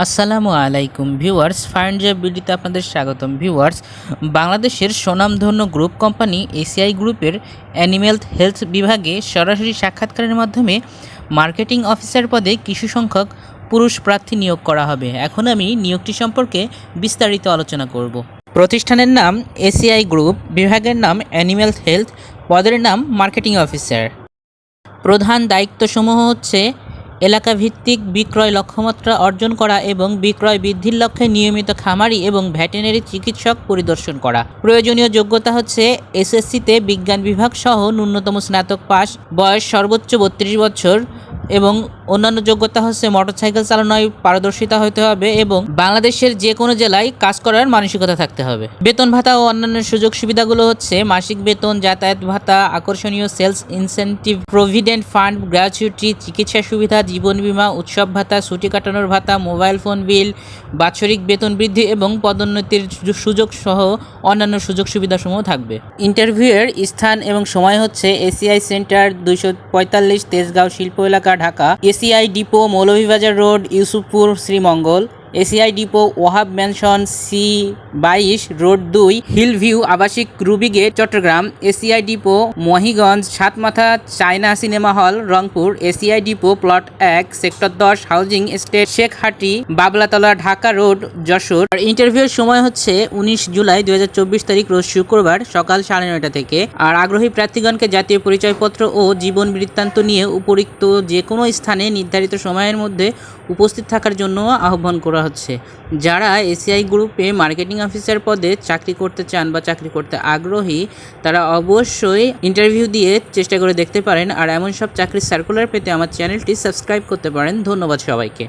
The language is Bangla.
আসসালামু আলাইকুম ভিউয়ার্স ফাইন্ড জব বিডিতে আপনাদের স্বাগতম। ভিউয়ার্স, বাংলাদেশের স্বনামধন্য গ্রুপ কোম্পানি এসিআই গ্রুপের অ্যানিম্যাল হেলথ বিভাগে সরাসরি সাক্ষাৎকারের মাধ্যমে মার্কেটিং অফিসার পদে কিছু সংখ্যক পুরুষ প্রার্থী নিয়োগ করা হবে। এখন আমি নিয়োগটি সম্পর্কে বিস্তারিত আলোচনা করব। প্রতিষ্ঠানের নাম এসিআই গ্রুপ, বিভাগের নাম অ্যানিম্যাল হেলথ, পদের নাম মার্কেটিং অফিসার। প্রধান দায়িত্বসমূহ হচ্ছে এলাকা ভিত্তিক বিক্রয় লক্ষ্যমাত্রা অর্জন করা এবং বিক্রয় বৃদ্ধির লক্ষ্যে নিয়মিত খামারি এবং ভ্যাটেনারি চিকিৎসক পরিদর্শন করা। প্রয়োজনীয় যোগ্যতা হচ্ছে এসএসসিতে বিজ্ঞান বিভাগ সহ ন্যূনতম স্নাতক পাশ, বয়স সর্বোচ্চ বত্রিশ বছর এবং অন্যান্য যোগ্যতা হচ্ছে মোটরসাইকেল চালানোয় পারদর্শিতা হতে হবে এবং বাংলাদেশের যে কোনো জেলায় কাজ করার মানসিকতা থাকতে হবে। বেতন ভাতা ও অন্যান্য সুযোগ সুবিধাগুলো হচ্ছে মাসিক বেতন, যাতায়াত ভাতা, আকর্ষণীয় sales incentive provident fund, gratuity, চিকিৎসা সুবিধা, জীবন বীমা, উৎসব ভাতা, ছুটি কাটানোর ভাতা, মোবাইল ফোন বিল, বাৎসরিক বেতন বৃদ্ধি এবং পদোন্নতির সুযোগ সহ অন্যান্য সুযোগ সুবিধাসমূহ থাকবে। ইন্টারভিউয়ের স্থান এবং সময় হচ্ছে এসিআই সেন্টার দুইশো পঁয়তাল্লিশ তেজগাঁও শিল্প এলাকা, Dhaka. ACI depot Moulvibazar road Yusufpur Sreemangal. ACI depot Wahab mansion C বাইশ, রোড দুই হিল ভিউ আবাসিক Ruby Gate Chattogram. ACI depot Mohiganj, Satmatha China cinema hall, Rangpur. ACI depot plot এক, সেক্টর দশ, housing estate, Shekhhati, Babalatala, Dhaka road, Jashore. আর ইন্টারভিউর সময় হচ্ছে উনিশ জুলাই দুই হাজার চব্বিশ তারিখ, রোজ শুক্রবার, সকাল সাড়ে নয়টা থেকে। আর আগ্রহী প্রার্থীগণকে জাতীয় পরিচয়পত্র ও জীবন বৃত্তান্ত নিয়ে উপরিক্ত যে কোনো স্থানে নির্ধারিত সময়ের মধ্যে উপস্থিত থাকার জন্য আহ্বান করা হচ্ছে। যারা এসিআই গ্রুপে মার্কেটিং অফিসার পদে চাকরি করতে চান বা চাকরি করতে আগ্রহী, তারা অবশ্যই ইন্টারভিউ দিয়ে চেষ্টা করে দেখতে পারেন। আর এমন সব চাকরির সার্কুলার পেতে আমার চ্যানেলটি সাবস্ক্রাইব করতে পারেন। ধন্যবাদ সবাইকে।